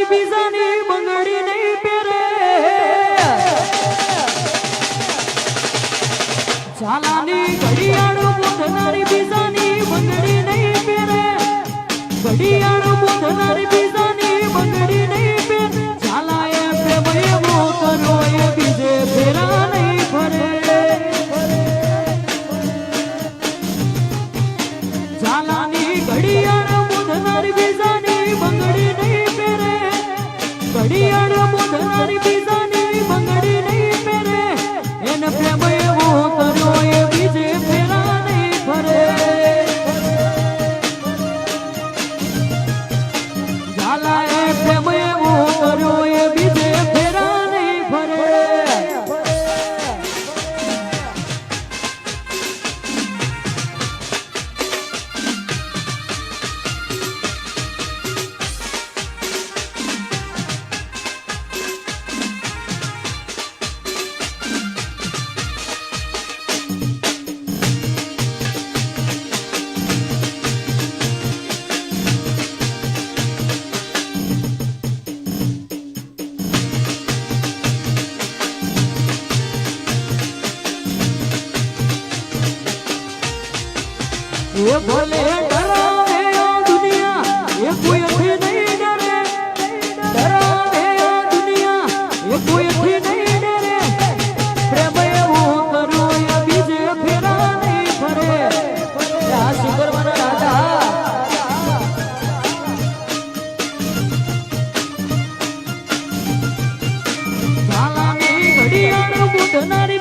કોઈ બીજાની બંગડી નહીં પહેરે. ઝાલાની ઘડિયાળ બુધનારી બીજાની બંગડી નહીં ઘડિયાળ બુધનારી બીજા ઘડિયાળ મોઢાની એ ભલે ડરાવે આ દુનિયા, એ કોઈથી નહીં ડરે. ડરાવે આ દુનિયા, એ કોઈથી નહીં ડરે. પ્રેમ એવું કરું, એ બીજે ફેરા નહીં ફરે આ સુગર મને રાધા ઝાલાની ઘડિયાળ બુધનારી